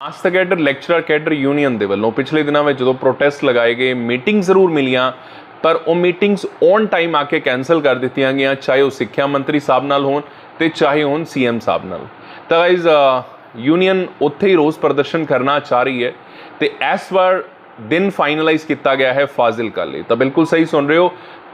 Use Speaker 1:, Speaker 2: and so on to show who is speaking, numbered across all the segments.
Speaker 1: Master cadre lecturer cadre union ਦੇ ਵੱਲੋਂ ਪਿਛਲੇ ਦਿਨਾਂ ਵਿੱਚ ਜਦੋਂ ਪ੍ਰੋਟੈਸਟ ਲਗਾਏ ਗਏ ਮੀਟਿੰਗ ਜ਼ਰੂਰ ਮਿਲੀਆਂ, ਪਰ ਉਹ ਮੀਟਿੰਗਸ ਔਨ ਟਾਈਮ ਆ ਕੇ ਕੈਨਸਲ ਕਰ ਦਿੱਤੀਆਂ ਗਈਆਂ, ਚਾਹੇ ਉਹ ਸਿੱਖਿਆ ਮੰਤਰੀ ਸਾਹਿਬ ਨਾਲ ਹੋਣ ਤੇ ਚਾਹੇ ਹੋਣ ਸੀਐਮ ਸਾਹਿਬ ਨਾਲ। ਤਾਂ ਗਾਇਜ਼ ਯੂਨੀਅਨ ਉੱਥੇ ਹੀ ਰੋਸ ਪ੍ਰਦਰਸ਼ਨ ਕਰਨਾ ਚਾਹ ਰਹੀ ਹੈ ਤੇ ਇਸ ਵਾਰ ਦਿਨ ਫਾਈਨਲਾਈਜ਼ ਕੀਤਾ ਗਿਆ ਹੈ ਫਾਜ਼ਿਲਕਾ ਲਈ। ਤਾਂ ਬਿਲਕੁਲ ਸਹੀ ਸੁਣ ਰਹੇ ਹੋ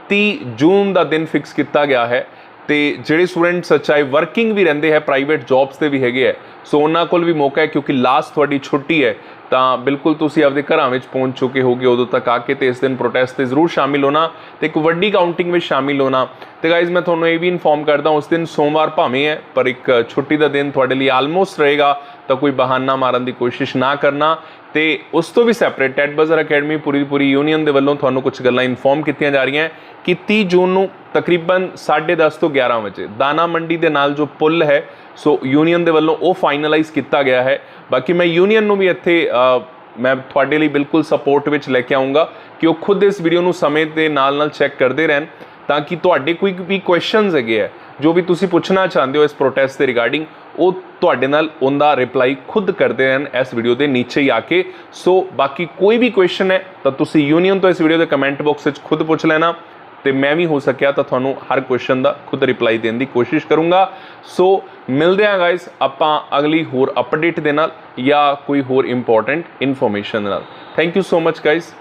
Speaker 1: 30 ਜੂਨ ਦਾ ਦਿਨ ਫਿਕਸ ਕੀਤਾ ਗਿਆ ਹੈ। ਤੇ ਜਿਹੜੇ ਸਟੂਡੈਂਟਸ ਚਾਹੇ ਵਰਕਿੰਗ ਵੀ ਰਹਿੰਦੇ ਹੈ ਪ੍ਰਾਈਵੇਟ ਜੌਬਸ ਤੇ ਵੀ ਹੈਗੇ ਹੈ, ਸੋ ਉਹਨਾਂ ਕੋਲ ਵੀ ਮੌਕਾ ਹੈ ਕਿਉਂਕਿ ਲਾਸਟ ਤੁਹਾਡੀ ਛੁੱਟੀ ਹੈ। ਤਾਂ ਬਿਲਕੁਲ ਤੁਸੀਂ ਆਪਦੇ ਘਰਾਂ ਵਿੱਚ ਪਹੁੰਚ ਚੁੱਕੇ ਹੋਗੇ ਉਦੋਂ ਤੱਕ ਆ ਕੇ ਤੇ ਇਸ ਦਿਨ ਪ੍ਰੋਟੈਸਟ ਤੇ ਜ਼ਰੂਰ ਸ਼ਾਮਿਲ ਹੋਣਾ ਤੇ ਇੱਕ ਵੱਡੀ ਕਾਊਂਟਿੰਗ ਵਿੱਚ ਸ਼ਾਮਿਲ ਹੋਣਾ। ਤੇ ਗਾਇਜ਼ ਮੈਂ ਤੁਹਾਨੂੰ ਇਹ ਵੀ ਇਨਫੋਰਮ ਕਰਦਾ ਉਸ ਦਿਨ ਸੋਮਵਾਰ ਭਾਵੇਂ ਹੈ, ਪਰ ਇੱਕ ਛੁੱਟੀ ਦਾ ਦਿਨ ਤੁਹਾਡੇ ਲਈ ਆਲਮੋਸਟ ਰਹੇਗਾ, ਤਾਂ ਕੋਈ ਬਹਾਨਾ ਮਾਰਨ ਦੀ ਕੋਸ਼ਿਸ਼ ਨਾ ਕਰਨਾ। ਤੇ ਉਸ ਤੋਂ ਵੀ ਸੈਪਰੇਟ ਟੈਟ ਬਜ਼ਰ ਅਕੈਡਮੀ ਪੂਰੀ ਦੀ ਪੂਰੀ ਯੂਨੀਅਨ ਦੇ ਵੱਲੋਂ ਤੁਹਾਨੂੰ ਕੁਝ ਗੱਲਾਂ ਇਨਫੋਰਮ ਕੀਤੀਆਂ ਜਾ ਰਹੀਆਂ ਕਿ 30 ਜੂਨ ਨੂੰ ਤਕਰੀਬਨ 10:30 ਤੋਂ 11 ਵਜੇ ਦਾਣਾ ਮੰਡੀ ਦੇ ਨਾਲ ਜੋ ਪੁੱਲ ਹੈ, ਸੋ ਯੂਨੀਅਨ ਦੇ ਵੱਲੋਂ ਉਹ ਫਾਈਨਲਾਈਜ਼ ਕੀਤਾ ਗਿਆ ਹੈ। ਬਾਕੀ ਮੈਂ ਯੂਨੀਅਨ ਨੂੰ ਵੀ ਇੱਥੇ ਮੈਂ ਤੁਹਾਡੇ ਲਈ ਬਿਲਕੁਲ ਸਪੋਰਟ ਵਿੱਚ ਲੈ ਕੇ ਆਉਂਗਾ ਕਿ ਉਹ ਖੁਦ ਇਸ ਵੀਡੀਓ ਨੂੰ ਸਮੇਂ ਦੇ ਨਾਲ ਨਾਲ ਚੈੱਕ ਕਰਦੇ ਰਹਿਣ ਤਾਂ ਕਿ ਤੁਹਾਡੇ ਕੋਈ ਵੀ ਕੁਐਸਚਨਸ ਹੈਗੇ ਆ, ਜੋ ਵੀ ਤੁਸੀਂ ਪੁੱਛਣਾ ਚਾਹੁੰਦੇ ਹੋ ਇਸ ਪ੍ਰੋਟੈਸਟ ਦੇ ਰਿਗਾਰਡਿੰਗ ਉਹ ਤੁਹਾਡੇ ਨਾਲ ਉਹਦਾ ਰਿਪਲਾਈ ਖੁਦ ਕਰਦੇ ਰਹਿਣ ਇਸ ਵੀਡੀਓ ਦੇ ਨੀਚੇ ਹੀ ਆ ਕੇ। ਸੋ ਬਾਕੀ ਕੋਈ ਵੀ ਕੁਐਸਚਨ ਹੈ ਤਾਂ ਤੁਸੀਂ ਯੂਨੀਅਨ ਤੋਂ ਇਸ ਵੀਡੀਓ ਦੇ ਕਮੈਂਟ ਬਾਕਸ ਵਿੱਚ ਖੁਦ ਪੁੱਛ ਲੈਣਾ। ਤੇ ਮੈਂ ਵੀ ਹੋ ਸਕਿਆ ਤਾਂ ਤੁਹਾਨੂੰ ਹਰ ਕੁਐਸਚਨ ਦਾ ਖੁਦ ਰਿਪਲਾਈ ਦੇਣ ਦੀ ਕੋਸ਼ਿਸ਼ ਕਰੂੰਗਾ। ਸੋ ਮਿਲਦੇ ਹਾਂ ਗਾਇਸ ਆਪਾਂ ਅਗਲੀ ਹੋਰ ਅਪਡੇਟ ਦੇ ਨਾਲ ਜਾਂ ਕੋਈ ਹੋਰ ਇੰਪੋਰਟੈਂਟ ਇਨਫੋਰਮੇਸ਼ਨ ਨਾਲ। Thank you so much guys